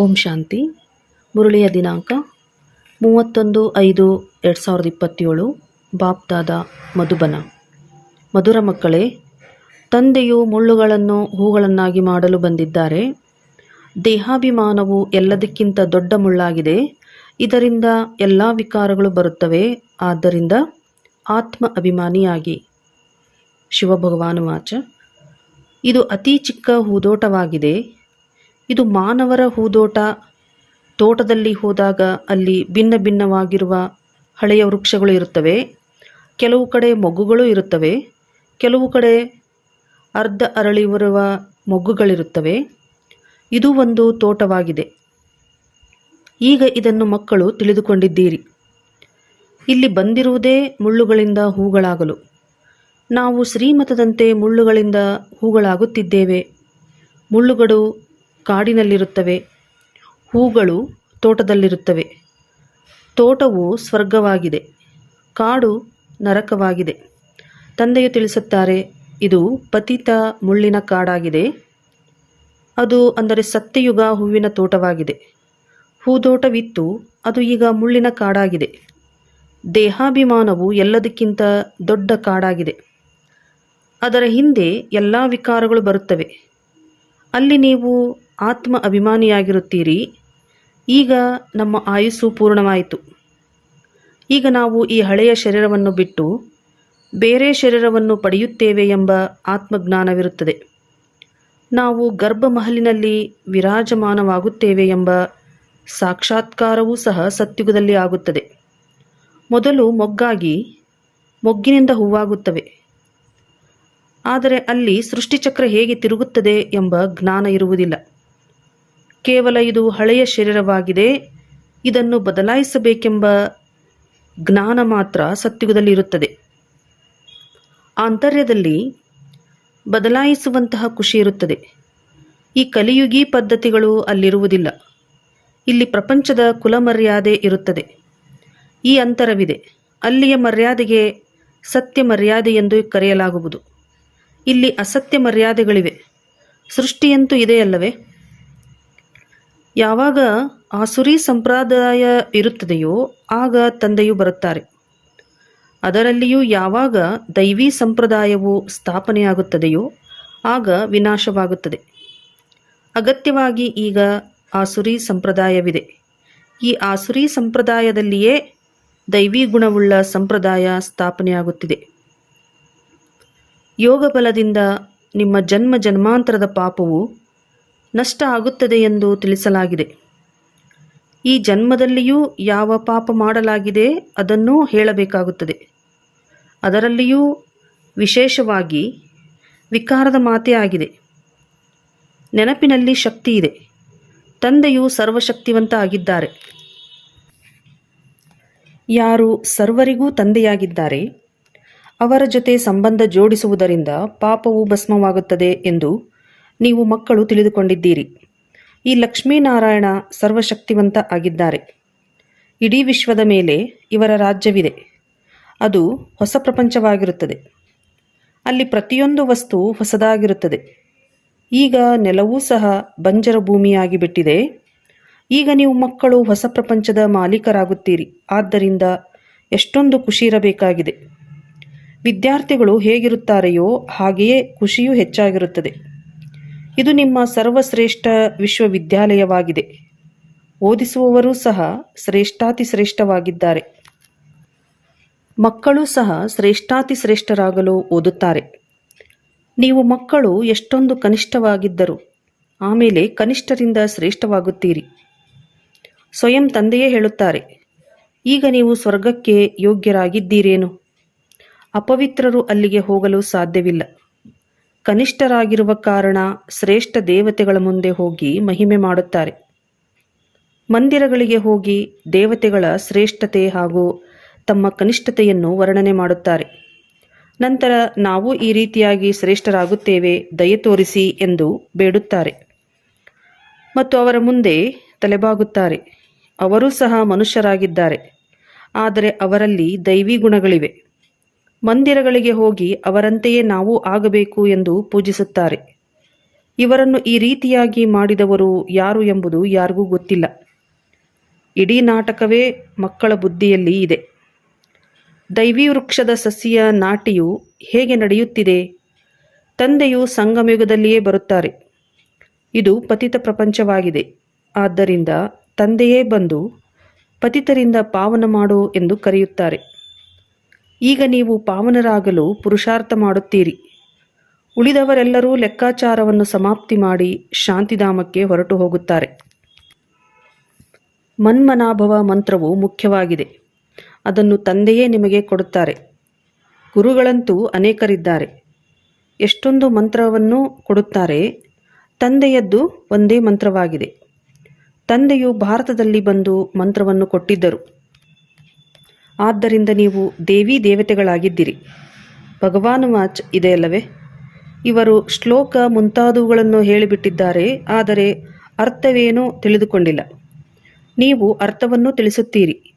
ಓಂ ಶಾಂತಿ. ಮುರಳಿಯ ದಿನಾಂಕ ಮೂವತ್ತೊಂದು ಐದು ಎರಡು ಸಾವಿರದ ಇಪ್ಪತ್ತೇಳು. ಬಾಪ್ದಾದ ಮಧುಬನ. ಮಧುರ ಮಕ್ಕಳೇ, ತಂದೆಯು ಮುಳ್ಳುಗಳನ್ನು ಹೂಗಳನ್ನಾಗಿ ಮಾಡಲು ಬಂದಿದ್ದಾರೆ. ದೇಹಾಭಿಮಾನವು ಎಲ್ಲದಕ್ಕಿಂತ ದೊಡ್ಡ ಮುಳ್ಳಾಗಿದೆ. ಇದರಿಂದ ಎಲ್ಲ ವಿಕಾರಗಳು ಬರುತ್ತವೆ. ಆದ್ದರಿಂದ ಆತ್ಮ ಅಭಿಮಾನಿಯಾಗಿ. ಶಿವಭಗವಾನು ವಾಚ ಇದು ಅತಿ ಚಿಕ್ಕ ಹೂದೋಟವಾಗಿದೆ. ಇದು ಮಾನವರ ಹೂದೋಟ. ತೋಟದಲ್ಲಿ ಹೋದಾಗ ಅಲ್ಲಿ ಭಿನ್ನ ಭಿನ್ನವಾಗಿರುವ ಹಳೆಯ ವೃಕ್ಷಗಳು ಇರುತ್ತವೆ. ಕೆಲವು ಕಡೆ ಮೊಗ್ಗುಗಳು ಇರುತ್ತವೆ. ಕೆಲವು ಕಡೆ ಅರ್ಧ ಅರಳಿರುವ ಮೊಗ್ಗುಗಳಿರುತ್ತವೆ. ಇದು ಒಂದು ತೋಟವಾಗಿದೆ. ಈಗ ಇದನ್ನು ಮಕ್ಕಳು ತಿಳಿದುಕೊಂಡಿದ್ದೀರಿ. ಇಲ್ಲಿ ಬಂದಿರುವುದೇ ಮುಳ್ಳುಗಳಿಂದ ಹೂಗಳಾಗಲು. ನಾವು ಶ್ರೀಮತದಂತೆ ಮುಳ್ಳುಗಳಿಂದ ಹೂಗಳಾಗುತ್ತಿದ್ದೇವೆ. ಮುಳ್ಳುಗಳು ಕಾಡಿನಲ್ಲಿರುತ್ತವೆ. ಹೂಗಳು ತೋಟದಲ್ಲಿರುತ್ತವೆ. ತೋಟವು ಸ್ವರ್ಗವಾಗಿದೆ. ಕಾಡು ನರಕವಾಗಿದೆ. ತಂದೆಯು ತಿಳಿಸುತ್ತಾರೆ, ಇದು ಪತಿತ ಮುಳ್ಳಿನ ಕಾಡಾಗಿದೆ. ಅದು ಅಂದರೆ ಸತ್ಯಯುಗ ಹೂವಿನ ತೋಟವಾಗಿದೆ. ಹೂದೋಟವಿತ್ತು, ಅದು ಈಗ ಮುಳ್ಳಿನ ಕಾಡಾಗಿದೆ. ದೇಹಾಭಿಮಾನವು ಎಲ್ಲದಕ್ಕಿಂತ ದೊಡ್ಡ ಕಾಡಾಗಿದೆ. ಅದರ ಹಿಂದೆ ಎಲ್ಲ ವಿಕಾರಗಳು ಬರುತ್ತವೆ. ಅಲ್ಲಿ ನೀವು ಆತ್ಮ ಅಭಿಮಾನಿಯಾಗಿರುತ್ತೀರಿ ಈಗ ನಮ್ಮ ಆಯುಸ್ಸು ಪೂರ್ಣವಾಯಿತು. ಈಗ ನಾವು ಈ ಹಳೆಯ ಶರೀರವನ್ನು ಬಿಟ್ಟು ಬೇರೆ ಶರೀರವನ್ನು ಪಡೆಯುತ್ತೇವೆ ಎಂಬ ಆತ್ಮಜ್ಞಾನವಿರುತ್ತದೆ. ನಾವು ಗರ್ಭಮಹಲಿನಲ್ಲಿ ವಿರಾಜಮಾನವಾಗುತ್ತೇವೆ ಎಂಬ ಸಾಕ್ಷಾತ್ಕಾರವೂ ಸಹ ಸತ್ಯುಗದಲ್ಲಿ ಆಗುತ್ತದೆ. ಮೊದಲು ಮೊಗ್ಗಾಗಿ ಮೊಗ್ಗಿನಿಂದ ಹೂವಾಗುತ್ತವೆ. ಆದರೆ ಅಲ್ಲಿ ಸೃಷ್ಟಿಚಕ್ರ ಹೇಗೆ ತಿರುಗುತ್ತದೆ ಎಂಬ ಜ್ಞಾನ ಇರುವುದಿಲ್ಲ. ಕೇವಲ ಇದು ಹಳೆಯ ಶರೀರವಾಗಿದೆ. ಇದನ್ನು ಬದಲಾಯಿಸಬೇಕೆಂಬ ಜ್ಞಾನ ಮಾತ್ರ ಸತ್ಯುಗದಲ್ಲಿ ಇರುತ್ತದೆ ಆಂತರ್ಯದಲ್ಲಿ ಬದಲಾಯಿಸುವಂತಹ ಖುಷಿ ಇರುತ್ತದೆ. ಈ ಕಲಿಯುಗಿ ಪದ್ಧತಿಗಳು ಅಲ್ಲಿರುವುದಿಲ್ಲ. ಇಲ್ಲಿ ಪ್ರಪಂಚದ ಕುಲಮರ್ಯಾದೆ ಇರುತ್ತದೆ. ಈ ಅಂತರವಿದೆ. ಅಲ್ಲಿಯ ಮರ್ಯಾದೆಗೆ ಸತ್ಯ ಮರ್ಯಾದೆ ಎಂದು ಕರೆಯಲಾಗುವುದು. ಇಲ್ಲಿ ಅಸತ್ಯ ಮರ್ಯಾದೆಗಳಿವೆ. ಸೃಷ್ಟಿಯಂತೂ ಇದೆಯಲ್ಲವೇ? ಯಾವಾಗ ಆಸುರಿ ಸಂಪ್ರದಾಯ ಇರುತ್ತದೆಯೋ ಆಗ ತಂದೆಯು ಬರುತ್ತಾರೆ. ಅದರಲ್ಲಿಯೂ ಯಾವಾಗ ದೈವಿ ಸಂಪ್ರದಾಯವು ಸ್ಥಾಪನೆಯಾಗುತ್ತದೆಯೋ ಆಗ ವಿನಾಶವಾಗುತ್ತದೆ. ಅಗತ್ಯವಾಗಿ ಈಗ ಆಸುರಿ ಸಂಪ್ರದಾಯವಿದೆ. ಈ ಆಸುರಿ ಸಂಪ್ರದಾಯದಲ್ಲಿಯೇ ದೈವಿ ಗುಣವುಳ್ಳ ಸಂಪ್ರದಾಯ ಸ್ಥಾಪನೆಯಾಗುತ್ತಿದೆ. ಯೋಗ ಬಲದಿಂದ ನಿಮ್ಮ ಜನ್ಮ ಜನ್ಮಾಂತರದ ಪಾಪವು ನಷ್ಟ ಆಗುತ್ತದೆ ಎಂದು ತಿಳಿಸಲಾಗಿದೆ. ಈ ಜನ್ಮದಲ್ಲಿಯೂ ಯಾವ ಪಾಪ ಮಾಡಲಾಗಿದೆ ಅದನ್ನು ಹೇಳಬೇಕಾಗುತ್ತದೆ. ಅದರಲ್ಲಿಯೂ ವಿಶೇಷವಾಗಿ ವಿಕಾರದ ಮಾತೇ ಆಗಿದೆ. ನೆನಪಿನಲ್ಲಿ ಶಕ್ತಿ ಇದೆ. ತಂದೆಯು ಸರ್ವಶಕ್ತಿವಂತ ಆಗಿದ್ದಾರೆ ಯಾರು ಸರ್ವರಿಗೂ ತಂದೆಯಾಗಿದ್ದಾರೆ, ಅವರ ಜೊತೆ ಸಂಬಂಧ ಜೋಡಿಸುವುದರಿಂದ ಪಾಪವು ಭಸ್ಮವಾಗುತ್ತದೆ ಎಂದು ನೀವು ಮಕ್ಕಳು ತಿಳಿದುಕೊಂಡಿದ್ದೀರಿ. ಈ ಲಕ್ಷ್ಮೀನಾರಾಯಣ ಸರ್ವಶಕ್ತಿವಂತ ಆಗಿದ್ದಾರೆ. ಇಡೀ ವಿಶ್ವದ ಮೇಲೆ ಇವರ ರಾಜ್ಯವಿದೆ. ಅದು ಹೊಸ ಪ್ರಪಂಚವಾಗಿರುತ್ತದೆ. ಅಲ್ಲಿ ಪ್ರತಿಯೊಂದು ವಸ್ತು ಹೊಸದಾಗಿರುತ್ತದೆ. ಈಗ ನೆಲವೂ ಸಹ ಬಂಜರ ಭೂಮಿಯಾಗಿ ಬಿಟ್ಟಿದೆ. ಈಗ ನೀವು ಮಕ್ಕಳು ಹೊಸ ಪ್ರಪಂಚದ ಮಾಲೀಕರಾಗುತ್ತೀರಿ. ಆದ್ದರಿಂದ ಎಷ್ಟೊಂದು ಖುಷಿ ಇರಬೇಕಾಗಿದೆ. ವಿದ್ಯಾರ್ಥಿಗಳು ಹೇಗಿರುತ್ತಾರೆಯೋ ಹಾಗೆಯೇ ಖುಷಿಯೂ ಹೆಚ್ಚಾಗಿರುತ್ತದೆ. ಇದು ನಿಮ್ಮ ಸರ್ವಶ್ರೇಷ್ಠ ವಿಶ್ವವಿದ್ಯಾಲಯವಾಗಿದೆ. ಓದಿಸುವವರೂ ಸಹ ಶ್ರೇಷ್ಠಾತಿ ಶ್ರೇಷ್ಠವಾಗಿದ್ದಾರೆ ಮಕ್ಕಳು ಸಹ ಶ್ರೇಷ್ಠಾತಿ ಶ್ರೇಷ್ಠರಾಗಲು ಓದುತ್ತಾರೆ. ನೀವು ಮಕ್ಕಳು ಎಷ್ಟೊಂದು ಕನಿಷ್ಠವಾಗಿದ್ದರು ಆಮೇಲೆ ಕನಿಷ್ಠರಿಂದ ಶ್ರೇಷ್ಠವಾಗುತ್ತೀರಿ. ಸ್ವಯಂ ತಂದೆಯೇ ಹೇಳುತ್ತಾರೆ, ಈಗ ನೀವು ಸ್ವರ್ಗಕ್ಕೆ ಯೋಗ್ಯರಾಗಿದ್ದೀರೇನು? ಅಪವಿತ್ರರು ಅಲ್ಲಿಗೆ ಹೋಗಲು ಸಾಧ್ಯವಿಲ್ಲ. ಕನಿಷ್ಠರಾಗಿರುವ ಕಾರಣ ಶ್ರೇಷ್ಠ ದೇವತೆಗಳ ಮುಂದೆ ಹೋಗಿ ಮಹಿಮೆ ಮಾಡುತ್ತಾರೆ. ಮಂದಿರಗಳಿಗೆ ಹೋಗಿ ದೇವತೆಗಳ ಶ್ರೇಷ್ಠತೆ ಹಾಗೂ ತಮ್ಮ ಕನಿಷ್ಠತೆಯನ್ನು ವರ್ಣನೆ ಮಾಡುತ್ತಾರೆ. ನಂತರ ನಾವು ಈ ರೀತಿಯಾಗಿ ಶ್ರೇಷ್ಠರಾಗುತ್ತೇವೆ, ದಯೆ ತೋರಿಸಿ ಎಂದು ಬೇಡುತ್ತಾರೆ. ಮತ್ತು ಅವರ ಮುಂದೆ ತಲೆಬಾಗುತ್ತಾರೆ. ಅವರೂ ಸಹ ಮನುಷ್ಯರಾಗಿದ್ದಾರೆ. ಆದರೆ ಅವರಲ್ಲಿ ದೈವಿ ಗುಣಗಳಿವೆ. ಮಂದಿರಗಳಿಗೆ ಹೋಗಿ ಅವರಂತೆಯೇ ನಾವು ಆಗಬೇಕು ಎಂದು ಪೂಜಿಸುತ್ತಾರೆ. ಇವರನ್ನು ಈ ರೀತಿಯಾಗಿ ಮಾಡಿದವರು ಯಾರು ಎಂಬುದು ಯಾರಿಗೂ ಗೊತ್ತಿಲ್ಲ. ಇಡೀ ನಾಟಕವೇ ಮಕ್ಕಳ ಬುದ್ಧಿಯಲ್ಲಿ ಇದೆ. ದೈವಿ ವೃಕ್ಷದ ಸಸ್ಯ ನಾಟಿಯು ಹೇಗೆ ನಡೆಯುತ್ತಿದೆ? ತಂದೆಯು ಸಂಗಮಯುಗದಲ್ಲಿಯೇ ಬರುತ್ತಾರೆ. ಇದು ಪತಿತ ಪ್ರಪಂಚವಾಗಿದೆ. ಆದ್ದರಿಂದ ತಂದೆಯೇ ಬಂದು ಪತಿತರಿಂದ ಪಾವನ ಮಾಡು ಎಂದು ಕರೆಯುತ್ತಾರೆ. ಈಗ ನೀವು ಪಾವನರಾಗಲು ಪುರುಷಾರ್ಥ ಮಾಡುತ್ತೀರಿ. ಉಳಿದವರೆಲ್ಲರೂ ಲೆಕ್ಕಾಚಾರವನ್ನು ಸಮಾಪ್ತಿ ಮಾಡಿ ಶಾಂತಿಧಾಮಕ್ಕೆ ಹೊರಟು ಹೋಗುತ್ತಾರೆ. ಮನ್ಮನಾಭವ ಮಂತ್ರವು ಮುಖ್ಯವಾಗಿದೆ. ಅದನ್ನು ತಂದೆಯೇ ನಿಮಗೆ ಕೊಡುತ್ತಾರೆ. ಗುರುಗಳಂತೂ ಅನೇಕರಿದ್ದಾರೆ. ಎಷ್ಟೊಂದು ಮಂತ್ರವನ್ನು ಕೊಡುತ್ತಾರೆ, ತಂದೆಯದ್ದು ಒಂದೇ ಮಂತ್ರವಾಗಿದೆ. ತಂದೆಯು ಭಾರತದಲ್ಲಿ ಬಂದು ಮಂತ್ರವನ್ನು ಕೊಟ್ಟಿದ್ದರು. ಆದ್ದರಿಂದ ನೀವು ದೇವಿ ದೇವತೆಗಳಾಗಿದ್ದಿರಿ. ಭಗವಾನ್ ವಾಚ್ ಇದೆಯಲ್ಲವೇ ಇವರು ಶ್ಲೋಕ ಮುಂತಾದವುಗಳನ್ನು ಹೇಳಿಬಿಟ್ಟಿದ್ದಾರೆ, ಆದರೆ ಅರ್ಥವೇನೂ ತಿಳಿದುಕೊಂಡಿಲ್ಲ. ನೀವು ಅರ್ಥವನ್ನು ತಿಳಿಸುತ್ತೀರಿ.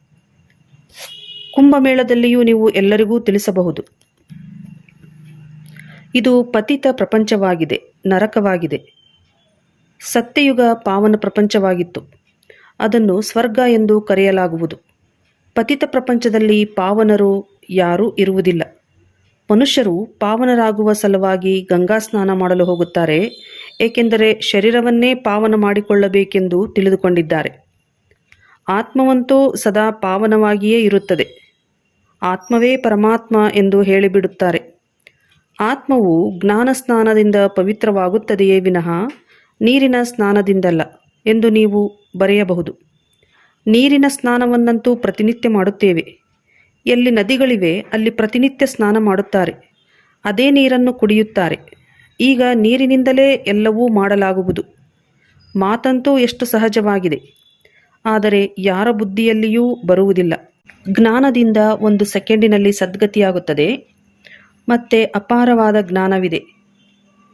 ಕುಂಭಮೇಳದಲ್ಲಿಯೂ ನೀವು ಎಲ್ಲರಿಗೂ ತಿಳಿಸಬಹುದು. ಇದು ಪತಿತ ಪ್ರಪಂಚವಾಗಿದೆ, ನರಕವಾಗಿದೆ. ಸತ್ಯಯುಗ ಪಾವನ ಪ್ರಪಂಚವಾಗಿತ್ತು. ಅದನ್ನು ಸ್ವರ್ಗ ಎಂದು ಕರೆಯಲಾಗುವುದು. ಪತಿತ ಪ್ರಪಂಚದಲ್ಲಿ ಪಾವನರು ಯಾರೂ ಇರುವುದಿಲ್ಲ. ಮನುಷ್ಯರು ಪಾವನರಾಗುವ ಸಲುವಾಗಿ ಗಂಗಾ ಸ್ನಾನ ಮಾಡಲು ಹೋಗುತ್ತಾರೆ, ಏಕೆಂದರೆ ಶರೀರವನ್ನೇ ಪಾವನ ಮಾಡಿಕೊಳ್ಳಬೇಕೆಂದು ತಿಳಿದುಕೊಂಡಿದ್ದಾರೆ. ಆತ್ಮವಂತೂ ಸದಾ ಪಾವನವಾಗಿಯೇ ಇರುತ್ತದೆ. ಆತ್ಮವೇ ಪರಮಾತ್ಮ ಎಂದು ಹೇಳಿಬಿಡುತ್ತಾರೆ. ಆತ್ಮವು ಜ್ಞಾನ ಸ್ನಾನದಿಂದ ಪವಿತ್ರವಾಗುತ್ತದೆಯೇ ವಿನಃ ನೀರಿನ ಸ್ನಾನದಿಂದಲ್ಲ ಎಂದು ನೀವು ಬರೆಯಬಹುದು. ನೀರಿನ ಸ್ನಾನವನ್ನಂತೂ ಪ್ರತಿನಿತ್ಯ ಮಾಡುತ್ತೇವೆ. ಎಲ್ಲಿ ನದಿಗಳಿವೆ, ಅಲ್ಲಿ ಪ್ರತಿನಿತ್ಯ ಸ್ನಾನ ಮಾಡುತ್ತಾರೆ. ಅದೇ ನೀರನ್ನು ಕುಡಿಯುತ್ತಾರೆ. ಈಗ ನೀರಿನಿಂದಲೇ ಎಲ್ಲವೂ ಮಾಡಲಾಗುವುದು. ಮಾತಂತೂ ಎಷ್ಟು ಸಹಜವಾಗಿದೆ. ಆದರೆ ಯಾರ ಬುದ್ಧಿಯಲ್ಲಿಯೂ ಬರುವುದಿಲ್ಲ. ಜ್ಞಾನದಿಂದ ಒಂದು ಸೆಕೆಂಡಿನಲ್ಲಿ ಸದ್ಗತಿಯಾಗುತ್ತದೆ. ಮತ್ತೆ ಅಪಾರವಾದ ಜ್ಞಾನವಿದೆ.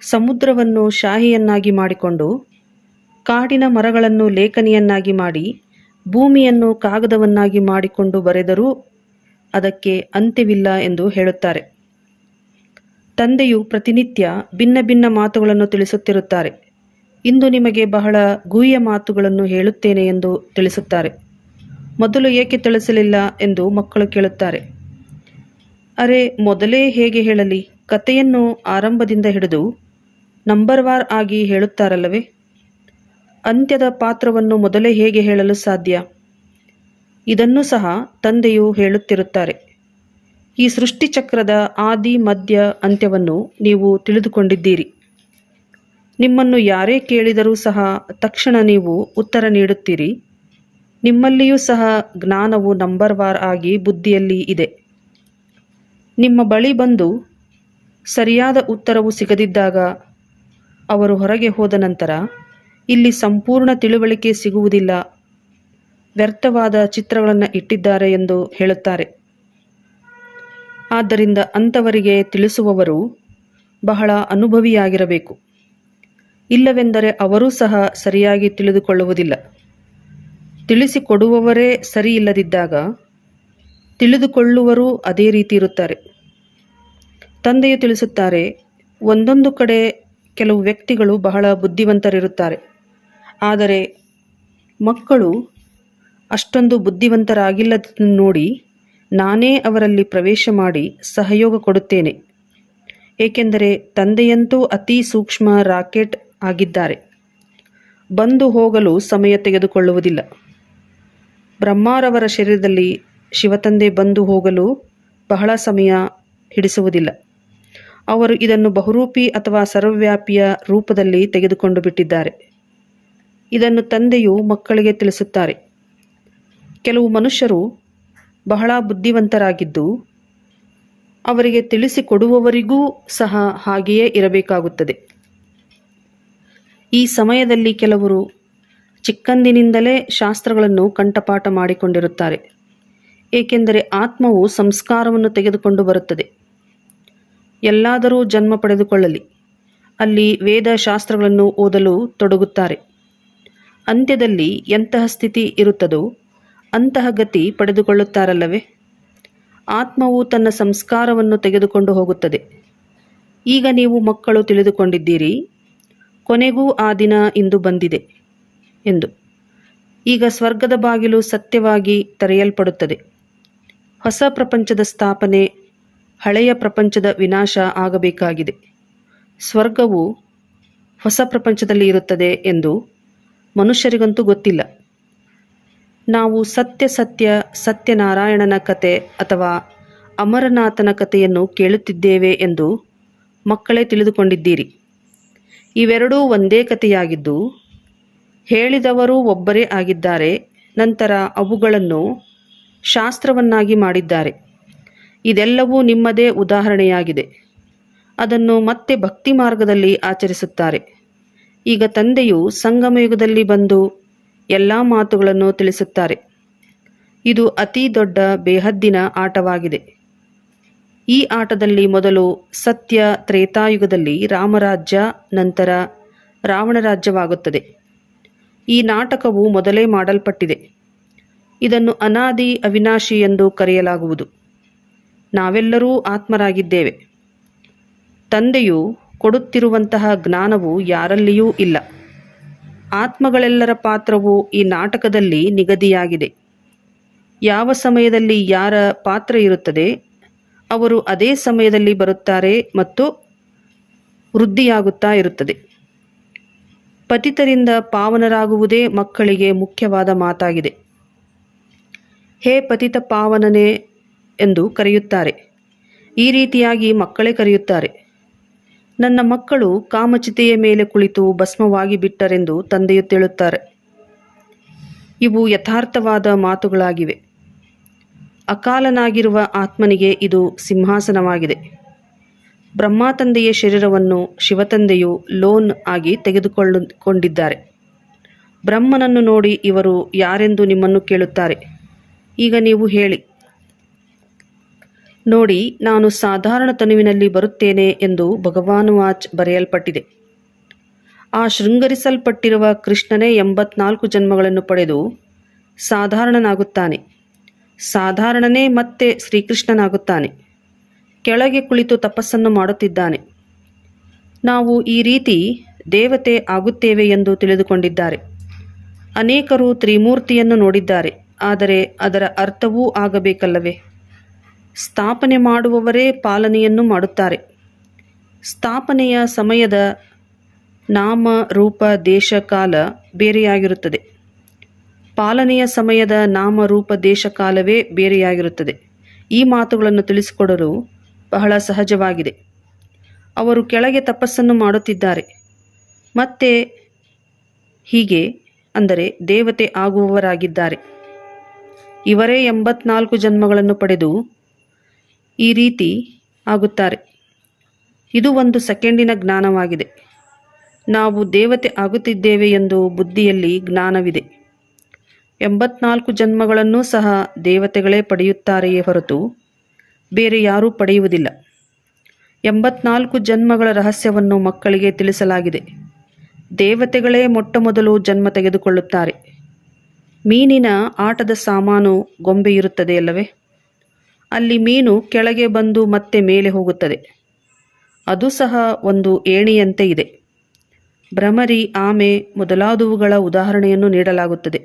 ಸಮುದ್ರವನ್ನು ಶಾಹಿಯನ್ನಾಗಿ ಮಾಡಿಕೊಂಡು, ಕಾಡಿನ ಮರಗಳನ್ನು ಲೇಖನಿಯನ್ನಾಗಿ ಮಾಡಿ ಭೂಮಿಯನ್ನು ಕಾಗದವನ್ನಾಗಿ ಮಾಡಿಕೊಂಡು ಬರೆದರೂ ಅದಕ್ಕೆ ಅಂತ್ಯವಿಲ್ಲ ಎಂದು ಹೇಳುತ್ತಾರೆ. ತಂದೆಯು ಪ್ರತಿನಿತ್ಯ ಭಿನ್ನ ಭಿನ್ನ ಮಾತುಗಳನ್ನು ತಿಳಿಸುತ್ತಿರುತ್ತಾರೆ. ಇಂದು ನಿಮಗೆ ಬಹಳ ಗುಹ್ಯ ಮಾತುಗಳನ್ನು ಹೇಳುತ್ತೇನೆ ಎಂದು ತಿಳಿಸುತ್ತಾರೆ. ಮೊದಲು ಏಕೆ ತಿಳಿಸಲಿಲ್ಲ ಎಂದು ಮಕ್ಕಳು ಕೇಳುತ್ತಾರೆ. ಅರೆ, ಮೊದಲೇ ಹೇಗೆ ಹೇಳಲಿ? ಕಥೆಯನ್ನು ಆರಂಭದಿಂದ ಹಿಡಿದು ನಂಬರ್ ವಾರ್ ಆಗಿ ಹೇಳುತ್ತಾರಲ್ಲವೇ? ಅಂತ್ಯದ ಪಾತ್ರವನ್ನು ಮೊದಲೇ ಹೇಗೆ ಹೇಳಲು ಸಾಧ್ಯ? ಇದನ್ನು ಸಹ ತಂದೆಯು ಹೇಳುತ್ತಿರುತ್ತಾರೆ. ಈ ಸೃಷ್ಟಿಚಕ್ರದ ಆದಿ, ಮಧ್ಯ ಅಂತ್ಯವನ್ನು ನೀವು ತಿಳಿದುಕೊಂಡಿದ್ದೀರಿ. ನಿಮ್ಮನ್ನು ಯಾರೇ ಕೇಳಿದರೂ ಸಹ ತಕ್ಷಣ ನೀವು ಉತ್ತರ ನೀಡುತ್ತೀರಿ. ನಿಮ್ಮಲ್ಲಿಯೂ ಸಹ ಜ್ಞಾನವು ನಂಬರ್ ವಾರ್ ಆಗಿ ಬುದ್ಧಿಯಲ್ಲಿ ಇದೆ. ನಿಮ್ಮ ಬಳಿ ಬಂದು ಸರಿಯಾದ ಉತ್ತರವು ಸಿಗದಿದ್ದಾಗ ಅವರು ಹೊರಗೆ ಹೋದ ನಂತರ ಇಲ್ಲಿ ಸಂಪೂರ್ಣ ತಿಳುವಳಿಕೆ ಸಿಗುವುದಿಲ್ಲ. ವ್ಯರ್ಥವಾದ ಚಿತ್ರಗಳನ್ನು ಇಟ್ಟಿದ್ದಾರೆ ಎಂದು ಹೇಳುತ್ತಾರೆ. ಆದ್ದರಿಂದ ಅಂಥವರಿಗೆ ತಿಳಿಸುವವರು ಬಹಳ ಅನುಭವಿಯಾಗಿರಬೇಕು. ಇಲ್ಲವೆಂದರೆ ಅವರೂ ಸಹ ಸರಿಯಾಗಿ ತಿಳಿದುಕೊಳ್ಳುವುದಿಲ್ಲ. ತಿಳಿಸಿಕೊಡುವವರೇ ಸರಿ ಇಲ್ಲದಿದ್ದಾಗ ತಿಳಿದುಕೊಳ್ಳುವರೂ ಅದೇ ರೀತಿ ಇರುತ್ತಾರೆ. ತಂದೆಯು ತಿಳಿಸುತ್ತಾರೆ, ಒಂದೊಂದು ಕಡೆ ಕೆಲವು ವ್ಯಕ್ತಿಗಳು ಬಹಳ ಬುದ್ಧಿವಂತರಿರುತ್ತಾರೆ. ಆದರೆ ಮಕ್ಕಳು ಅಷ್ಟೊಂದು ಬುದ್ಧಿವಂತರಾಗಿಲ್ಲದನ್ನು ನೋಡಿ ನಾನೇ ಅವರಲ್ಲಿ ಪ್ರವೇಶ ಮಾಡಿ ಸಹಯೋಗ ಕೊಡುತ್ತೇನೆ. ಏಕೆಂದರೆ ತಂದೆಯಂತೂ ಅತಿ ಸೂಕ್ಷ್ಮ ರಾಕೆಟ್ ಆಗಿದ್ದಾರೆ. ಬಂದು ಹೋಗಲು ಸಮಯ ತೆಗೆದುಕೊಳ್ಳುವುದಿಲ್ಲ. ಬ್ರಹ್ಮಾರವರ ಶರೀರದಲ್ಲಿ ಶಿವತಂದೆ ಬಂದು ಹೋಗಲು ಬಹಳ ಸಮಯ ಹಿಡಿಸುವುದಿಲ್ಲ. ಅವರು ಇದನ್ನು ಬಹುರೂಪಿ ಅಥವಾ ಸರ್ವವ್ಯಾಪಿಯ ರೂಪದಲ್ಲಿ ತೆಗೆದುಕೊಂಡು ಬಿಟ್ಟಿದ್ದಾರೆ. ಇದನ್ನು ತಂದೆಯು ಮಕ್ಕಳಿಗೆ ತಿಳಿಸುತ್ತಾರೆ. ಕೆಲವು ಮನುಷ್ಯರು ಬಹಳ ಬುದ್ಧಿವಂತರಾಗಿದ್ದು, ಅವರಿಗೆ ತಿಳಿಸಿಕೊಡುವವರಿಗೂ ಸಹ ಹಾಗೆಯೇ ಇರಬೇಕಾಗುತ್ತದೆ. ಈ ಸಮಯದಲ್ಲಿ ಕೆಲವರು ಚಿಕ್ಕಂದಿನಿಂದಲೇ ಶಾಸ್ತ್ರಗಳನ್ನು ಕಂಠಪಾಠ ಮಾಡಿಕೊಂಡಿರುತ್ತಾರೆ. ಏಕೆಂದರೆ ಆತ್ಮವು ಸಂಸ್ಕಾರವನ್ನು ತೆಗೆದುಕೊಂಡು ಬರುತ್ತದೆ. ಎಲ್ಲಾದರೂ ಜನ್ಮ ಪಡೆದುಕೊಳ್ಳಲಿ. ಅಲ್ಲಿ ವೇದ ಶಾಸ್ತ್ರಗಳನ್ನು ಓದಲು ತೊಡಗುತ್ತಾರೆ. ಅಂತ್ಯದಲ್ಲಿ ಎಂತಹ ಸ್ಥಿತಿ ಇರುತ್ತದೋ ಅಂತಹ ಗತಿ ಪಡೆದುಕೊಳ್ಳುತ್ತಾರಲ್ಲವೇ? ಆತ್ಮವು ತನ್ನ ಸಂಸ್ಕಾರವನ್ನು ತೆಗೆದುಕೊಂಡು ಹೋಗುತ್ತದೆ. ಈಗ ನೀವು ಮಕ್ಕಳು ತಿಳಿದುಕೊಂಡಿದ್ದೀರಿ, ಕೊನೆಗೂ ಆ ದಿನ ಇಂದು ಬಂದಿದೆ ಎಂದು. ಈಗ ಸ್ವರ್ಗದ ಬಾಗಿಲು ಸತ್ಯವಾಗಿ ತೆರೆಯಲ್ಪಡುತ್ತದೆ. ಹೊಸ ಪ್ರಪಂಚದ ಸ್ಥಾಪನೆ, ಹಳೆಯ ಪ್ರಪಂಚದ ವಿನಾಶ ಆಗಬೇಕಾಗಿದೆ. ಸ್ವರ್ಗವು ಹೊಸ ಪ್ರಪಂಚದಲ್ಲಿ ಇರುತ್ತದೆ ಎಂದು ಮನುಷ್ಯರಿಗಂತೂ ಗೊತ್ತಿಲ್ಲ. ನಾವು ಸತ್ಯ ಸತ್ಯ ಸತ್ಯನಾರಾಯಣನ ಕತೆ ಅಥವಾ ಅಮರನಾಥನ ಕಥೆಯನ್ನು ಕೇಳುತ್ತಿದ್ದೇವೆ ಎಂದು ಮಕ್ಕಳೇ ತಿಳಿದುಕೊಂಡಿದ್ದೀರಿ. ಇವೆರಡೂ ಒಂದೇ ಕಥೆಯಾಗಿದ್ದು, ಹೇಳಿದವರು ಒಬ್ಬರೇ ಆಗಿದ್ದಾರೆ, ನಂತರ ಅವುಗಳನ್ನು ಶಾಸ್ತ್ರವನ್ನಾಗಿ ಮಾಡಿದ್ದಾರೆ. ಇದೆಲ್ಲವೂ ನಿಮ್ಮದೇ ಉದಾಹರಣೆಯಾಗಿದೆ. ಅದನ್ನು ಮತ್ತೆ ಭಕ್ತಿ ಮಾರ್ಗದಲ್ಲಿ ಆಚರಿಸುತ್ತಾರೆ. ಈಗ ತಂದೆಯು ಸಂಗಮಯುಗದಲ್ಲಿ ಬಂದು ಎಲ್ಲ ಮಾತುಗಳನ್ನು ತಿಳಿಸುತ್ತಾರೆ. ಇದು ಅತಿ ದೊಡ್ಡ ಬೇಹದ್ದಿನ ಆಟವಾಗಿದೆ. ಈ ಆಟದಲ್ಲಿ ಮೊದಲು ಸತ್ಯ ತ್ರೇತಾಯುಗದಲ್ಲಿ ರಾಮರಾಜ್ಯ, ನಂತರ ರಾವಣ ರಾಜ್ಯವಾಗುತ್ತದೆ ಈ ನಾಟಕವು ಮೊದಲೇ ಮಾಡಲ್ಪಟ್ಟಿದೆ. ಇದನ್ನು ಅನಾದಿ ಅವಿನಾಶಿ ಎಂದು ಕರೆಯಲಾಗುವುದು. ನಾವೆಲ್ಲರೂ ಆತ್ಮರಾಗಿದ್ದೇವೆ. ತಂದೆಯು ಕೊಡುತ್ತಿರುವಂತಹ ಜ್ಞಾನವು ಯಾರಲ್ಲಿಯೂ ಇಲ್ಲ. ಆತ್ಮಗಳೆಲ್ಲರ ಪಾತ್ರವು ಈ ನಾಟಕದಲ್ಲಿ ನಿಗದಿಯಾಗಿದೆ. ಯಾವ ಸಮಯದಲ್ಲಿ ಯಾರ ಪಾತ್ರ ಇರುತ್ತದೆ, ಅವರು ಅದೇ ಸಮಯದಲ್ಲಿ ಬರುತ್ತಾರೆ ಮತ್ತು ವೃದ್ಧಿಯಾಗುತ್ತಾ ಇರುತ್ತದೆ. ಪತಿತರಿಂದ ಪಾವನರಾಗುವುದೇ ಮಕ್ಕಳಿಗೆ ಮುಖ್ಯವಾದ ಮಾತಾಗಿದೆ. ಹೇ ಪತಿತ ಪಾವನನೇ ಎಂದು ಕರೆಯುತ್ತಾರೆ. ಈ ರೀತಿಯಾಗಿ ಮಕ್ಕಳೇ ಕರೆಯುತ್ತಾರೆ. ನನ್ನ ಮಕ್ಕಳು ಕಾಮಚಿತೆಯ ಮೇಲೆ ಕುಳಿತು ಭಸ್ಮವಾಗಿ ಬಿಟ್ಟರೆಂದು ತಂದೆಯು ತಿಳುತ್ತಾರೆ ಇವು ಯಥಾರ್ಥವಾದ ಮಾತುಗಳಾಗಿವೆ. ಅಕಾಲನಾಗಿರುವ ಆತ್ಮನಿಗೆ ಇದು ಸಿಂಹಾಸನವಾಗಿದೆ. ಬ್ರಹ್ಮ ತಂದೆಯ ಶರೀರವನ್ನು ಶಿವತಂದೆಯು ಲೋನ್ ಆಗಿ ತೆಗೆದುಕೊಳ್ಳಿದ್ದಾರೆ ಬ್ರಹ್ಮನನ್ನು ನೋಡಿ ಇವರು ಯಾರೆಂದು ನಿಮ್ಮನ್ನು ಕೇಳುತ್ತಾರೆ. ಈಗ ನೀವು ಹೇಳಿ. ನೋಡಿ, ನಾನು ಸಾಧಾರಣ ತನುವಿನಲ್ಲಿ ಬರುತ್ತೇನೆ ಎಂದು ಭಗವಾನುವಾಚ್ ಬರೆಯಲ್ಪಟ್ಟಿದೆ. ಆ ಶೃಂಗರಿಸಲ್ಪಟ್ಟಿರುವ ಕೃಷ್ಣನೇ ಎಂಬತ್ನಾಲ್ಕು ಜನ್ಮಗಳನ್ನು ಪಡೆದು ಸಾಧಾರಣನಾಗುತ್ತಾನೆ. ಸಾಧಾರಣನೇ ಮತ್ತೆ ಶ್ರೀಕೃಷ್ಣನಾಗುತ್ತಾನೆ. ಕೆಳಗೆ ಕುಳಿತು ತಪಸ್ಸನ್ನು ಮಾಡುತ್ತಿದ್ದಾನೆ. ನಾವು ಈ ರೀತಿ ದೇವತೆ ಆಗುತ್ತೇವೆ ಎಂದು ತಿಳಿದುಕೊಂಡಿದ್ದಾರೆ. ಅನೇಕರು ತ್ರಿಮೂರ್ತಿಯನ್ನು ನೋಡಿದ್ದಾರೆ, ಆದರೆ ಅದರ ಅರ್ಥವೂ ಆಗಬೇಕಲ್ಲವೇ? ಸ್ಥಾಪನೆ ಮಾಡುವವರೇ ಪಾಲನೆಯನ್ನು ಮಾಡುತ್ತಾರೆ. ಸ್ಥಾಪನೆಯ ಸಮಯದ ನಾಮ ರೂಪ ದೇಶ ಕಾಲ ಬೇರೆಯಾಗಿರುತ್ತದೆ. ಪಾಲನೆಯ ಸಮಯದ ನಾಮ ರೂಪ ದೇಶ ಕಾಲವೇ ಬೇರೆಯಾಗಿರುತ್ತದೆ. ಈ ಮಾತುಗಳನ್ನು ತಿಳಿಸಿಕೊಡಲು ಬಹಳ ಸಹಜವಾಗಿದೆ. ಅವರು ಕೆಳಗೆ ತಪಸ್ಸನ್ನು ಮಾಡುತ್ತಿದ್ದಾರೆ. ಮತ್ತೆ ಹೀಗೆ ಅಂದರೆ ದೇವತೆ ಆಗುವವರಾಗಿದ್ದಾರೆ. ಇವರೇ ಎಂಬತ್ನಾಲ್ಕು ಜನ್ಮಗಳನ್ನು ಪಡೆದು ಈ ರೀತಿ ಆಗುತ್ತಾರೆ. ಇದು ಒಂದು ಸೆಕೆಂಡಿನ ಜ್ಞಾನವಾಗಿದೆ. ನಾವು ದೇವತೆ ಆಗುತ್ತಿದ್ದೇವೆ ಎಂದು ಬುದ್ಧಿಯಲ್ಲಿ ಜ್ಞಾನವಿದೆ. ಎಂಬತ್ನಾಲ್ಕು ಜನ್ಮಗಳನ್ನೂ ಸಹ ದೇವತೆಗಳೇ ಪಡೆಯುತ್ತಾರೆಯೇ ಹೊರತು ಬೇರೆ ಯಾರೂ ಪಡೆಯುವುದಿಲ್ಲ. ಎಂಬತ್ನಾಲ್ಕು ಜನ್ಮಗಳ ರಹಸ್ಯವನ್ನು ಮಕ್ಕಳಿಗೆ ತಿಳಿಸಲಾಗಿದೆ. ದೇವತೆಗಳೇ ಮೊಟ್ಟಮೊದಲು ಜನ್ಮ ತೆಗೆದುಕೊಳ್ಳುತ್ತಾರೆ. ಮೀನಿನ ಆಟದ ಸಾಮಾನು ಗೊಂಬೆ ಇರುತ್ತದೆ ಅಲ್ಲವೇ? ಅಲ್ಲಿ ಮೀನು ಕೆಳಗೆ ಬಂದು ಮತ್ತೆ ಮೇಲೆ ಹೋಗುತ್ತದೆ. ಅದು ಸಹ ಒಂದು ಏಣಿಯಂತೆ ಇದೆ. ಭ್ರಮರಿ ಆಮೆ ಮೊದಲಾದವುಗಳ ಉದಾಹರಣೆಯನ್ನು ನೀಡಲಾಗುತ್ತದೆ.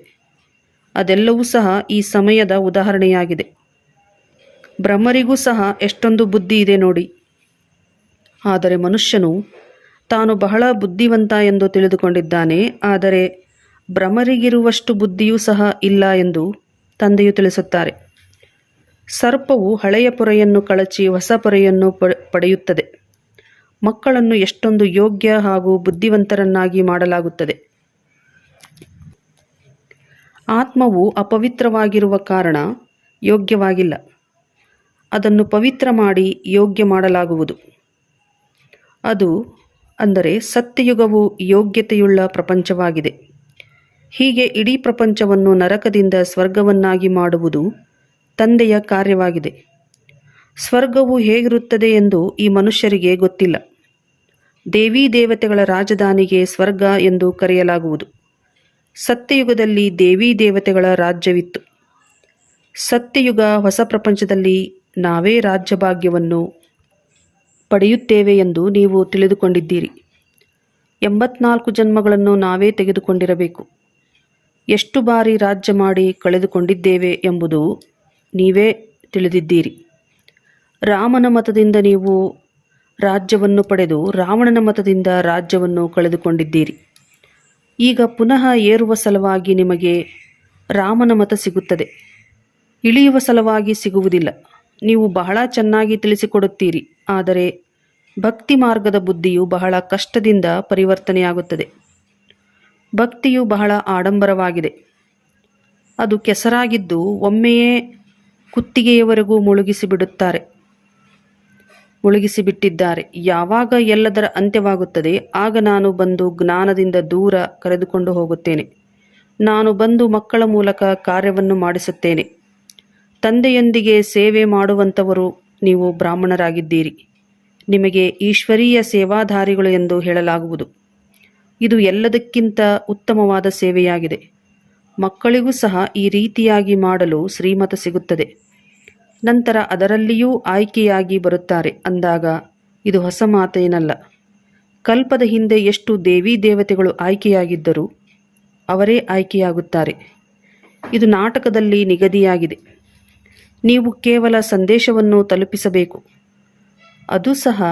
ಅದೆಲ್ಲವೂ ಸಹ ಈ ಸಮಯದ ಉದಾಹರಣೆಯಾಗಿದೆ. ಭ್ರಮರಿಗೂ ಸಹ ಎಷ್ಟೊಂದು ಬುದ್ಧಿ ಇದೆ ನೋಡಿ. ಆದರೆ ಮನುಷ್ಯನು ತಾನು ಬಹಳ ಬುದ್ಧಿವಂತ ಎಂದು ತಿಳಿದುಕೊಂಡಿದ್ದಾನೆ. ಆದರೆ ಭ್ರಮರಿಗಿರುವಷ್ಟು ಬುದ್ಧಿಯೂ ಸಹ ಇಲ್ಲ ಎಂದು ತಂದೆಯು ತಿಳಿಸುತ್ತಾರೆ. ಸರ್ಪವು ಹಳೆಯ ಪೊರೆಯನ್ನು ಕಳಚಿ ಹೊಸ ಪೊರೆಯನ್ನು ಪಡೆಯುತ್ತದೆ. ಮಕ್ಕಳನ್ನು ಎಷ್ಟೊಂದು ಯೋಗ್ಯ ಹಾಗೂ ಬುದ್ಧಿವಂತರನ್ನಾಗಿ ಮಾಡಲಾಗುತ್ತದೆ. ಆತ್ಮವು ಅಪವಿತ್ರವಾಗಿರುವ ಕಾರಣ ಯೋಗ್ಯವಾಗಿಲ್ಲ. ಅದನ್ನು ಪವಿತ್ರ ಮಾಡಿ ಯೋಗ್ಯ ಮಾಡಲಾಗುವುದು. ಅದು ಅಂದರೆ ಸತ್ಯಯುಗವು ಯೋಗ್ಯತೆಯುಳ್ಳ ಪ್ರಪಂಚವಾಗಿದೆ. ಹೀಗೆ ಇಡೀ ಪ್ರಪಂಚವನ್ನು ನರಕದಿಂದ ಸ್ವರ್ಗವನ್ನಾಗಿ ಮಾಡುವುದು ತಂದೆಯ ಕಾರ್ಯವಾಗಿದೆ. ಸ್ವರ್ಗವು ಹೇಗಿರುತ್ತದೆ ಎಂದು ಈ ಮನುಷ್ಯರಿಗೆ ಗೊತ್ತಿಲ್ಲ. ದೇವಿ ದೇವತೆಗಳ ರಾಜಧಾನಿಗೆ ಸ್ವರ್ಗ ಎಂದು ಕರೆಯಲಾಗುವುದು. ಸತ್ಯಯುಗದಲ್ಲಿ ದೇವಿ ದೇವತೆಗಳ ರಾಜ್ಯವಿತ್ತು. ಸತ್ಯಯುಗ ಹೊಸ ಪ್ರಪಂಚದಲ್ಲಿ ನಾವೇ ರಾಜ್ಯಭಾಗ್ಯವನ್ನು ಪಡೆಯುತ್ತೇವೆ ಎಂದು ನೀವು ತಿಳಿದುಕೊಂಡಿದ್ದೀರಿ. ಎಂಬತ್ನಾಲ್ಕು ಜನ್ಮಗಳನ್ನು ನಾವೇ ತೆಗೆದುಕೊಂಡಿರಬೇಕು. ಎಷ್ಟು ಬಾರಿ ರಾಜ್ಯ ಮಾಡಿ ಕಳೆದುಕೊಂಡಿದ್ದೇವೆ ಎಂಬುದು ನೀವೇ ತಿಳಿದಿದ್ದೀರಿ. ರಾಮನ ಮತದಿಂದ ನೀವು ರಾಜ್ಯವನ್ನು ಪಡೆದು ರಾವಣನ ಮತದಿಂದ ರಾಜ್ಯವನ್ನು ಕಳೆದುಕೊಂಡಿದ್ದೀರಿ. ಈಗ ಪುನಃ ಏರುವ ಸಲುವಾಗಿ ನಿಮಗೆ ರಾಮನ ಮತ ಸಿಗುತ್ತದೆ. ಇಳಿಯುವ ಸಲುವಾಗಿ ಸಿಗುವುದಿಲ್ಲ. ನೀವು ಬಹಳ ಚೆನ್ನಾಗಿ ತಿಳಿಸಿಕೊಡುತ್ತೀರಿ. ಆದರೆ ಭಕ್ತಿ ಮಾರ್ಗದ ಬುದ್ಧಿಯು ಬಹಳ ಕಷ್ಟದಿಂದ ಪರಿವರ್ತನೆಯಾಗುತ್ತದೆ. ಭಕ್ತಿಯು ಬಹಳ ಆಡಂಬರವಾಗಿದೆ. ಅದು ಕೆಸರಾಗಿದ್ದು ಒಮ್ಮೆಯೇ ಕುತ್ತಿಗೆಯವರೆಗೂ ಮುಳುಗಿಸಿ ಬಿಡುತ್ತಾರೆ ಮುಳುಗಿಸಿ ಬಿಟ್ಟಿದ್ದಾರೆ ಯಾವಾಗ ಎಲ್ಲದರ ಅಂತ್ಯವಾಗುತ್ತದೆ, ಆಗ ನಾನು ಬಂದು ಜ್ಞಾನದಿಂದ ದೂರ ಕರೆದುಕೊಂಡು ಹೋಗುತ್ತೇನೆ. ನಾನು ಬಂದು ಮಕ್ಕಳ ಮೂಲಕ ಕಾರ್ಯವನ್ನು ಮಾಡಿಸುತ್ತೇನೆ. ತಂದೆಯೊಂದಿಗೆ ಸೇವೆ ಮಾಡುವಂಥವರು ನೀವು ಬ್ರಾಹ್ಮಣರಾಗಿದ್ದೀರಿ. ನಿಮಗೆ ಈಶ್ವರೀಯ ಸೇವಾಧಾರಿಗಳು ಎಂದು ಹೇಳಲಾಗುವುದು. ಇದು ಎಲ್ಲದಕ್ಕಿಂತ ಉತ್ತಮವಾದ ಸೇವೆಯಾಗಿದೆ. ಮಕ್ಕಳಿಗೂ ಸಹ ಈ ರೀತಿಯಾಗಿ ಮಾಡಲು ಶ್ರೀಮತ ಸಿಗುತ್ತದೆ. ನಂತರ ಅದರಲ್ಲಿಯೂ ಆಯ್ಕೆಯಾಗಿ ಬರುತ್ತಾರೆ. ಅಂದಾಗ, ಇದು ಹೊಸ ಮಾತೇನಲ್ಲ. ಕಲ್ಪದ ಹಿಂದೆ ಎಷ್ಟು ದೇವಿ ದೇವತೆಗಳು ಆಯ್ಕೆಯಾಗಿದ್ದರೂ ಅವರೇ ಆಯ್ಕೆಯಾಗುತ್ತಾರೆ. ಇದು ನಾಟಕದಲ್ಲಿ ನಿಗದಿಯಾಗಿದೆ. ನೀವು ಕೇವಲ ಸಂದೇಶವನ್ನು ತಲುಪಿಸಬೇಕು. ಅದು ಸಹ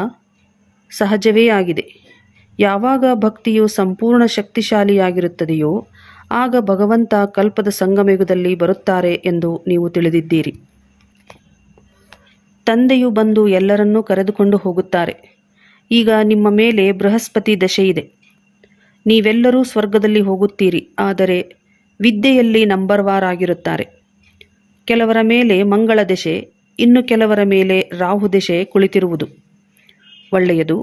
ಸಹಜವೇ ಆಗಿದೆ. ಯಾವಾಗ ಭಕ್ತಿಯು ಸಂಪೂರ್ಣ ಶಕ್ತಿಶಾಲಿಯಾಗಿರುತ್ತದೆಯೋ, ಆಗ ಭಗವಂತ ಕಲ್ಪದ ಸಂಗಮಯುಗದಲ್ಲಿ ಬರುತ್ತಾರೆ ಎಂದು ನೀವು ತಿಳಿದಿದ್ದೀರಿ. ತಂದೆಯು ಬಂದು ಎಲ್ಲರನ್ನೂ ಕರೆದುಕೊಂಡು ಹೋಗುತ್ತಾರೆ. ಈಗ ನಿಮ್ಮ ಮೇಲೆ ಬೃಹಸ್ಪತಿ ದಶೆಯಿದೆ ನೀವೆಲ್ಲರೂ ಸ್ವರ್ಗದಲ್ಲಿ ಹೋಗುತ್ತೀರಿ, ಆದರೆ ವಿದ್ಯೆಯಲ್ಲಿ ನಂಬರ್ ವಾರ್ ಆಗಿರುತ್ತಾರೆ ಕೆಲವರ ಮೇಲೆ ಮಂಗಳ ದಶೆ, ಇನ್ನು ಕೆಲವರ ಮೇಲೆ ರಾಹು ದಶೆ ಕುಳಿತಿರುವುದು. ಒಳ್ಳೆಯದು,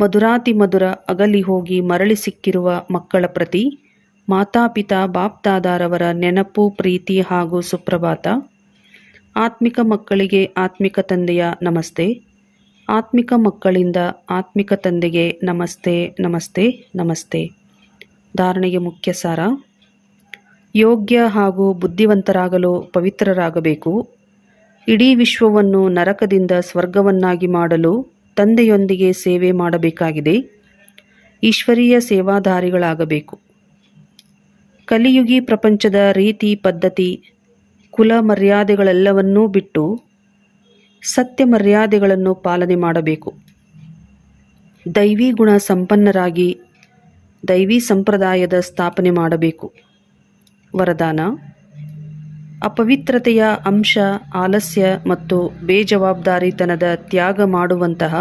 ಮಧುರಾತಿ ಮಧುರ ಅಗಲಿ ಹೋಗಿ ಮರಳಿ ಸಿಕ್ಕಿರುವ ಮಕ್ಕಳ ಪ್ರತಿ, ಮಾತಾಪಿತಾ ಬಾಪ್ತಾದಾರವರ ನೆನಪು, ಪ್ರೀತಿ ಹಾಗೂ ಸುಪ್ರಭಾತ ಆತ್ಮಿಕ ಮಕ್ಕಳಿಗೆ ಆತ್ಮಿಕ ತಂದೆಯ ನಮಸ್ತೆ. ಆತ್ಮಿಕ ಮಕ್ಕಳಿಂದ ಆತ್ಮಿಕ ತಂದೆಗೆ ನಮಸ್ತೆ ನಮಸ್ತೆ ನಮಸ್ತೆ. ಧಾರಣೆಗೆ ಮುಖ್ಯ ಸಾರ. ಯೋಗ್ಯ ಹಾಗೂ ಬುದ್ಧಿವಂತರಾಗಲು ಪವಿತ್ರರಾಗಬೇಕು. ಇಡೀ ವಿಶ್ವವನ್ನು ನರಕದಿಂದ ಸ್ವರ್ಗವನ್ನಾಗಿ ಮಾಡಲು ತಂದೆಯೊಂದಿಗೆ ಸೇವೆ ಮಾಡಬೇಕಾಗಿದೆ. ಈಶ್ವರೀಯ ಸೇವಾಧಾರಿಗಳಾಗಬೇಕು. ಕಲಿಯುಗಿ ಪ್ರಪಂಚದ ರೀತಿ ಪದ್ಧತಿ ಕುಲ ಮರ್ಯಾದೆಗಳೆಲ್ಲವನ್ನೂ ಬಿಟ್ಟು ಸತ್ಯ ಮರ್ಯಾದೆಗಳನ್ನು ಪಾಲನೆ ಮಾಡಬೇಕು. ದೈವಿ ಗುಣ ಸಂಪನ್ನರಾಗಿ ದೈವಿ ಸಂಪ್ರದಾಯದ ಸ್ಥಾಪನೆ ಮಾಡಬೇಕು. ವರದಾನ, ಅಪವಿತ್ರತೆಯ ಅಂಶ, ಆಲಸ್ಯ ಮತ್ತು ಬೇಜವಾಬ್ದಾರಿತನದ ತ್ಯಾಗ ಮಾಡುವಂತಹ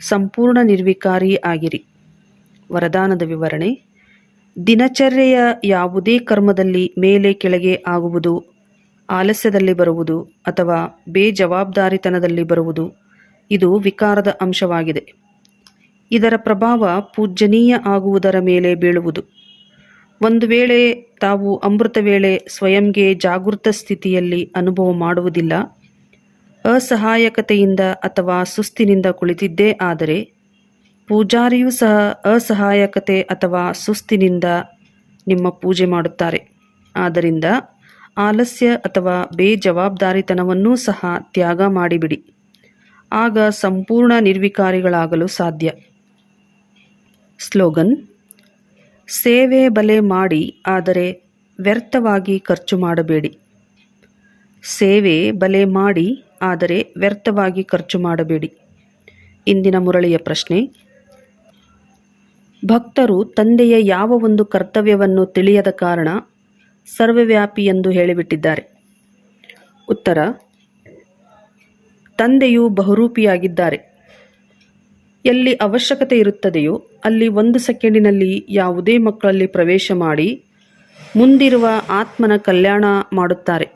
ಸಂಪೂರ್ಣ ನಿರ್ವಿಕಾರಿ ಆಗಿರಿ. ವರದಾನದ ವಿವರಣೆ, ದಿನಚರ್ಯೆಯ ಯಾವುದೇ ಕರ್ಮದಲ್ಲಿ ಮೇಲೆ ಕೆಳಗೆ ಆಗುವುದು ಆಲಸ್ಯದಲ್ಲಿ ಬರುವುದು ಅಥವಾ ಬೇಜವಾಬ್ದಾರಿತನದಲ್ಲಿ ಬರುವುದು ಇದು ವಿಕಾರದ ಅಂಶವಾಗಿದೆ. ಇದರ ಪ್ರಭಾವ ಪೂಜ್ಯನೀಯ ಆಗುವುದರ ಮೇಲೆ ಬೀಳುವುದು. ಒಂದು ವೇಳೆ ತಾವು ಅಮೃತ ವೇಳೆ ಸ್ವಯಂಗೆ ಜಾಗೃತ ಸ್ಥಿತಿಯಲ್ಲಿ ಅನುಭವ ಮಾಡುವುದಿಲ್ಲ, ಅಸಹಾಯಕತೆಯಿಂದ ಅಥವಾ ಸುಸ್ತಿನಿಂದ ಕುಳಿತಿದ್ದೇ ಆದರೆ, ಪೂಜಾರಿಯೂ ಸಹ ಅಸಹಾಯಕತೆ ಅಥವಾ ಸುಸ್ತಿನಿಂದ ನಿಮ್ಮ ಪೂಜೆ ಮಾಡುತ್ತಾರೆ. ಆದ್ದರಿಂದ ಆಲಸ್ಯ ಅಥವಾ ಬೇಜವಾಬ್ದಾರಿತನವನ್ನೂ ಸಹ ತ್ಯಾಗ ಮಾಡಿಬಿಡಿ. ಆಗ ಸಂಪೂರ್ಣ ನಿರ್ವಿಕಾರಿಗಳಾಗಲು ಸಾಧ್ಯ. ಸ್ಲೋಗನ್, ಸೇವೆ ಬಲೆ ಮಾಡಿ, ಆದರೆ ವ್ಯರ್ಥವಾಗಿ ಖರ್ಚು ಮಾಡಬೇಡಿ. ಸೇವೆ ಬಲೆ ಮಾಡಿ, ಆದರೆ ವ್ಯರ್ಥವಾಗಿ ಖರ್ಚು ಮಾಡಬೇಡಿ. ಇಂದಿನ ಮುರಳಿಯ ಪ್ರಶ್ನೆ, ಭಕ್ತರು ತಂದೆಯ ಯಾವ ಒಂದು ಕರ್ತವ್ಯವನ್ನು ತಿಳಿಯದ ಕಾರಣ ಸರ್ವವ್ಯಾಪಿ ಎಂದು ಹೇಳಿಬಿಟ್ಟಿದ್ದಾರೆ. ಉತ್ತರ, ತಂದೆಯು ಬಹುರೂಪಿಯಾಗಿದ್ದಾರೆ. ಎಲ್ಲಿ ಅವಶ್ಯಕತೆ ಇರುತ್ತದೆಯೋ ಅಲ್ಲಿ ಒಂದು ಸೆಕೆಂಡಿನಲ್ಲಿ ಯಾವುದೇ ಮಕ್ಕಳಲ್ಲಿ ಪ್ರವೇಶ ಮಾಡಿ ಮುಂದಿರುವ ಆತ್ಮನ ಕಲ್ಯಾಣ ಮಾಡುತ್ತಾರೆ.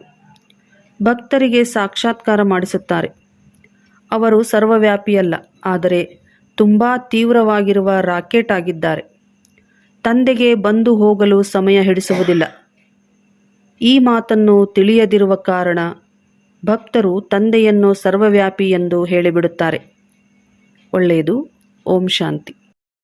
ಭಕ್ತರಿಗೆ ಸಾಕ್ಷಾತ್ಕಾರ ಮಾಡಿಸುತ್ತಾರೆ. ಅವರು ಸರ್ವವ್ಯಾಪಿಯಲ್ಲ, ಆದರೆ ತುಂಬ ತೀವ್ರವಾಗಿರುವ ರಾಕೆಟ್ ಆಗಿದ್ದಾರೆ. ತಂದೆಗೆ ಬಂದು ಹೋಗಲು ಸಮಯ ಹಿಡಿಸುವುದಿಲ್ಲ. ಈ ಮಾತನ್ನು ತಿಳಿಯದಿರುವ ಕಾರಣ ಭಕ್ತರು ತಂದೆಯನ್ನು ಸರ್ವವ್ಯಾಪಿ ಎಂದು ಹೇಳಿಬಿಡುತ್ತಾರೆ. ಒಳ್ಳೆಯದು. ಓಂ ಶಾಂತಿ.